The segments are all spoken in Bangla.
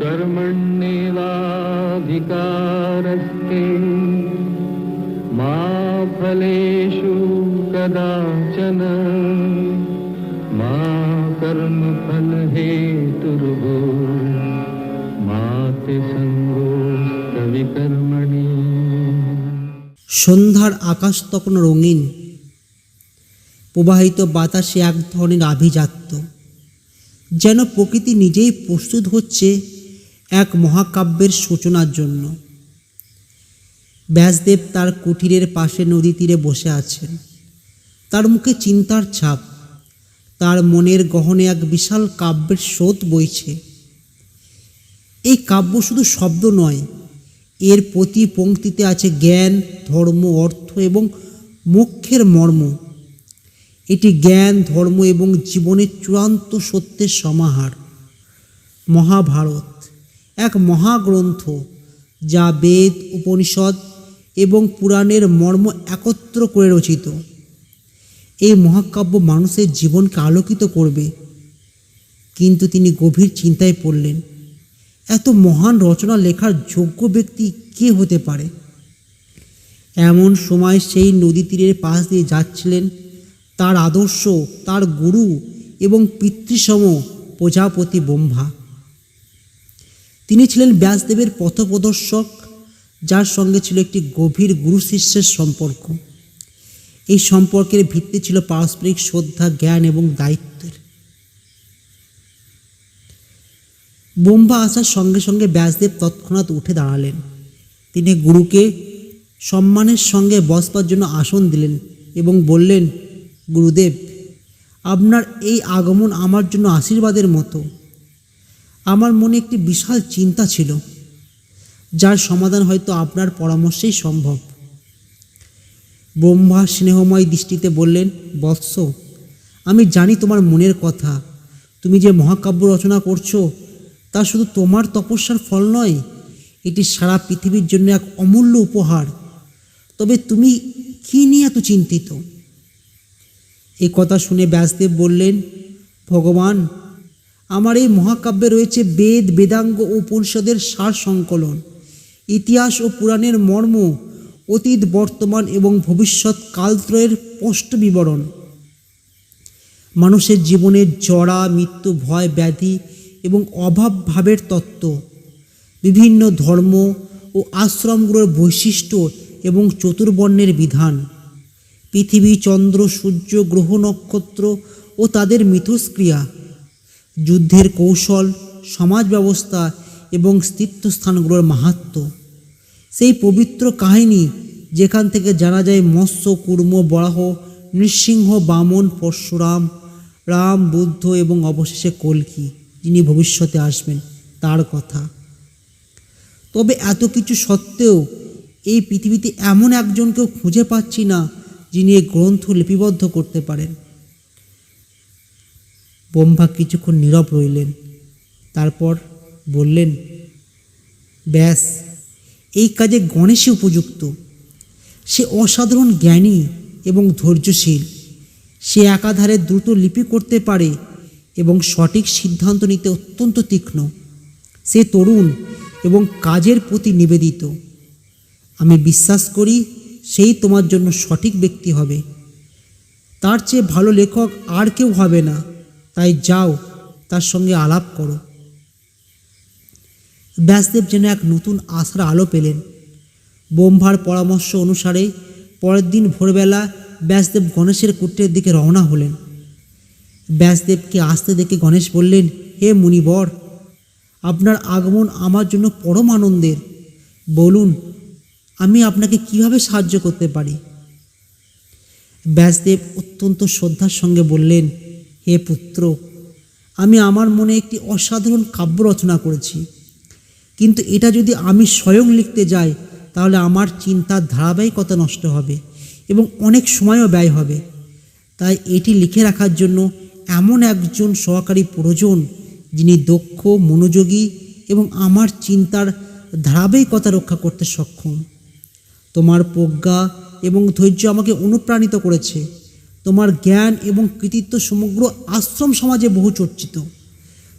कर्मण्येवाधिकारस्ते मा फलेषु कदाचन मा कर्मफलहेतुर्भो मा ते सङ्गोस्तविकर्मणि সন্ধ্যার আকাশ তখন রঙিন প্রবাহিত বাতাসে এক ধরনের আভিজাত্য যেন প্রকৃতি নিজেই প্রস্তুত হচ্ছে এক মহাকাব্যের সূচনার জন্য। ব্যাসদেব তার কুটিরের পাশে নদী তীরে বসে আছেন। তার মুখে চিন্তার ছাপ, তার মনের গহনে এক বিশাল কাব্যের স্রোত বইছে। এই কাব্য শুধু শব্দ নয়, এর প্রতি পঙ্ক্তিতে আছে জ্ঞান, ধর্ম, অর্থ এবং মোক্ষের মর্ম। এটি জ্ঞান, ধর্ম এবং জীবনের চূড়ান্ত সত্যের সমাহার। মহাভারত। এক মহাগ্রন্থ যা বেদ, উপনিষদ এবং পুরাণের মর্ম একত্র করে রচিত। এই মহাকাব্য মানুষের জীবনকে আলোকিত করবে। কিন্তু তিনি গভীর চিন্তায় পড়লেন, এত মহান রচনা লেখার যোগ্য ব্যক্তি কে হতে পারে? এমন সময় সেই নদী তীরের পাশ দিয়ে যাচ্ছিলেন তার আদর্শ, তার গুরু এবং পিতৃসম প্রজাপতি ব্রহ্মা। তিনি ছিলেন ব্যাসদেবের পথপ্রদর্শক, যার সঙ্গে ছিল একটি গভীর গুরু শিষ্যের সম্পর্ক। এই সম্পর্কের ভিত্তি ছিল পারস্পরিক শ্রদ্ধা, জ্ঞান এবং দায়িত্বের। বোম্বা আসার সঙ্গে সঙ্গে ব্যাসদেব তৎক্ষণাৎ উঠে দাঁড়ালেন। তিনি গুরুকে সম্মানের সঙ্গে বসবার জন্য আসন দিলেন এবং বললেন, গুরুদেব, আপনার এই আগমন আমার জন্য আশীর্বাদের মতো। আমার মনে একটি বিশাল চিন্তা ছিল, যার সমাধান হয়তো আপনার পরামর্শেই সম্ভব। ব্রহ্মা স্নেহময় দৃষ্টিতে বললেন, বৎস, আমি জানি তোমার মনের কথা। তুমি যে মহাকাব্য রচনা করছ, তা শুধু তোমার তপস্যার ফল নয়, এটি সারা পৃথিবীর জন্য এক অমূল্য উপহার। তবে তুমি কী নিয়ে এত চিন্তিত? এই কথা শুনে ব্যাসদেব বললেন, ভগবান আমার এই মহাকাব্যে রয়েছে বেদ, বেদাঙ্গ ও উপনিষদের সার সংকলন। ইতিহাস ও পুরাণের মর্ম, অতীত, বর্তমান এবং ভবিষ্যৎ কালত্রয়ের স্পষ্ট বিবরণ মানুষের জীবনের জড়া মৃত্যু, ভয়, ব্যাধি এবং অভাব ভাবের তত্ত্ব। বিভিন্ন ধর্ম ও আশ্রমগুলোর বৈশিষ্ট্য এবং চতুর্বর্ণের বিধান। পৃথিবী, চন্দ্র, সূর্য, গ্রহ, নক্ষত্র ও তাদের মিথস্ক্রিয়া যুদ্ধের কৌশল, সমাজ ব্যবস্থা এবং স্থিত্যস্থানগুলোর মাহাত্ম্য সেই পবিত্র কাহিনী যেখান থেকে জানা যায় মৎস্য, কুর্ম, বরাহ, নৃসিংহ, বামন, পরশুরাম, রাম, বুদ্ধ এবং অবশেষে কল্কি, যিনি ভবিষ্যতে আসবেন তার কথা। তবে এত কিছু সত্ত্বেও এই পৃথিবীতে এমন একজনকেও খুঁজে পাচ্ছি না যিনি এই গ্রন্থ লিপিবদ্ধ করতে পারেন। ব্রহ্মা কিছুক্ষণ নীরব রইলেন। তারপর বললেন, ব্যাস, এই কাজে গণেশই উপযুক্ত। সে অসাধারণ জ্ঞানী এবং ধৈর্যশীল। সে একাধারে দ্রুত লিপি করতে পারে এবং সঠিক সিদ্ধান্ত নিতে অত্যন্ত তীক্ষ্ণ। সে তরুণ এবং কাজের প্রতি নিবেদিত। আমি বিশ্বাস করি সেই তোমার জন্য সঠিক ব্যক্তি হবে। তার চেয়ে ভালো লেখক আর কেউ হবে না। তাই যাও, তার সঙ্গে আলাপ করো। ব্যাসদেব যেন এক নতুন আশার আলো পেলেন। বোম্ভার পরামর্শ অনুসারে পরের দিন ভোরবেলা ব্যাসদেব গণেশের কুটিরের দিকে রওনা হলেন। ব্যাসদেবকে আসতে দেখে গণেশ বললেন, হে মুনিবর, আপনার আগমন আমার জন্য পরম আনন্দের। বলুন, আমি আপনাকে কীভাবে সাহায্য করতে পারি? ব্যাসদেব অত্যন্ত শ্রদ্ধার সঙ্গে বললেন হে পুত্র, আমি আমার মনে একটি অসাধারণ কাব্য রচনা করেছি। কিন্তু এটা যদি আমি স্বয়ং লিখতে যাই, তাহলে আমার চিন্তার ধারাবাহিকতা নষ্ট হবে এবং অনেক সময়ও ব্যয় হবে। তাই এটি লিখে রাখার জন্য এমন একজন সহকারী প্রয়োজন, যিনি দক্ষ, মনোযোগী এবং আমার চিন্তার ধারাবাহিকতা রক্ষা করতে সক্ষম। তোমার প্রজ্ঞা এবং ধৈর্য আমাকে অনুপ্রাণিত করেছে। তোমার জ্ঞান এবং কৃতিত্ব সমগ্র আশ্রম সমাজে বহু চর্চিত।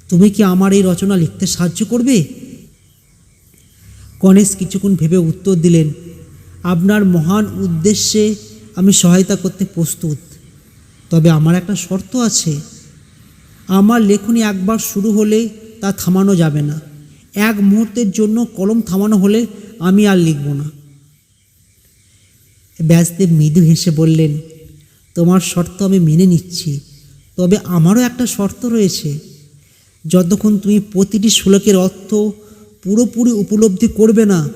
তুমি কি আমার এই রচনা লিখতে সাহায্য করবে? গণেশ কিছুক্ষণ ভেবে উত্তর দিলেন, আপনার মহান উদ্দেশ্যে আমি সহায়তা করতে প্রস্তুত। তবে আমার একটা শর্ত আছে। আমার লেখনী একবার শুরু হলে তা থামানো যাবে না। এক মুহূর্তের জন্য কলম থামানো হলে আমি আর লিখব না। ব্যাসদেব মৃদু হেসে বললেন তোমার শর্ত আমি মেনে নিচ্ছি। তবে আমারও একটা শর্ত রয়েছে। যতক্ষণ তুমি প্রতিটি শ্লোকের অর্থ পুরোপুরি উপলব্ধি করবে না,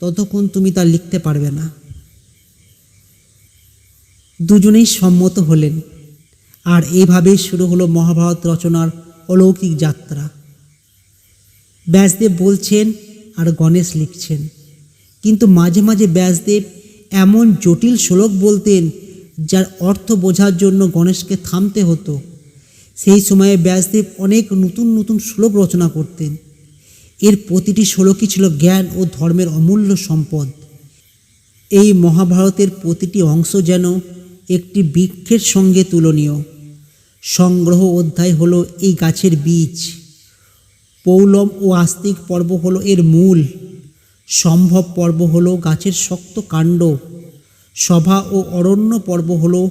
ততক্ষণ তুমি তা লিখতে পারবে না। দুজনেই সম্মত হলেন। আর এইভাবেই শুরু হলো মহাভারত রচনার অলৌকিক যাত্রা। ব্যাসদেব বলছেন আর গণেশ লিখছেন। কিন্তু মাঝে মাঝে ব্যাসদেব এমন জটিল শ্লোক বলতেন যার অর্থ বোঝার জন্য গণেশকে থামতে হতো। সেই সময়ে ব্যাসদেব অনেক নতুন নতুন শ্লোক রচনা করতেন। এর প্রতিটি শ্লোকই ছিল জ্ঞান ও ধর্মের অমূল্য সম্পদ। এই মহাভারতের প্রতিটি অংশ যেন একটি বৃক্ষের সঙ্গে তুলনীয়। সংগ্রহ অধ্যায় হলো এই গাছের বীজ। পৌলম ও আস্তিক পর্ব হলো এর মূল। সম্ভব পর্ব হলো গাছের শক্ত কাণ্ড। সভা ও অরণ্য পর্ব হলো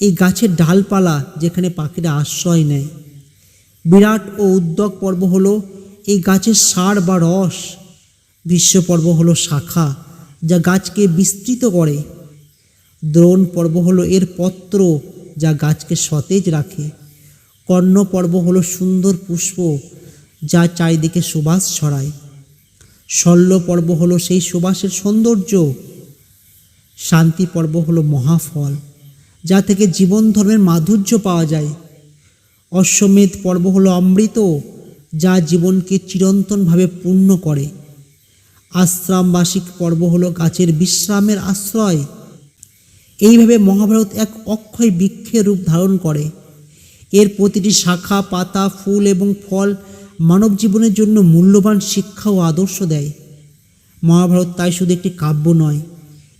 এই গাছের ডালপালা যেখানে পাখিরা আশ্রয় নেয়। বিরাট ও উদ্যোগ পর্ব হলো এই গাছের সার বা রস। বিশ্ব পর্ব হলো শাখা, যা গাছকে বিস্তৃত করে। দ্রোণ পর্ব হলো এর পত্র, যা গাছকে সতেজ রাখে। কর্ণ পর্ব হলো সুন্দর পুষ্প, যা চারিদিকে সুবাস ছড়ায়। শল্য পর্ব হলো সেই সুবাসের সৌন্দর্য শান্তি পর্ব হলো মহাফল, যা থেকে জীবন ধর্মের মাধুর্য পাওয়া যায়। অশ্বমেধ পর্ব হলো অমৃত, যা জীবনকে চিরন্তনভাবে পূর্ণ করে। আশ্রামবাসিক পর্ব হলো গাছের বিশ্রামের আশ্রয়। এইভাবে মহাভারত এক অক্ষয় বৃক্ষের রূপ ধারণ করে। এর প্রতিটি শাখা, পাতা, ফুল এবং ফল মানব জীবনের জন্য মূল্যবান শিক্ষা ও আদর্শ দেয়। মহাভারত তাই শুধু একটি কাব্য নয়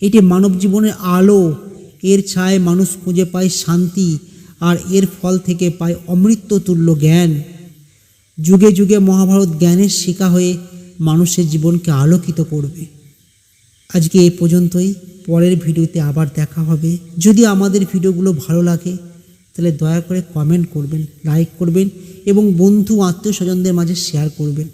এটি মানব জীবনের আলো। এর ছায় মানুষ খুঁজে পায় শান্তি আর এর ফল থেকে পায় অমৃত তুল্য জ্ঞান। যুগে যুগে মহাভারত জ্ঞানের শিকা হয়ে মানুষের জীবনকে আলোকিত করবে। আজকে এ পর্যন্তই। পরের ভিডিওতে আবার দেখা হবে। যদি আমাদের ভিডিওগুলো ভালো লাগে, তাহলে দয়া করে কমেন্ট করবেন লাইক করবেন এবং বন্ধু আত্মীয় স্বজনদের মাঝে শেয়ার করবেন।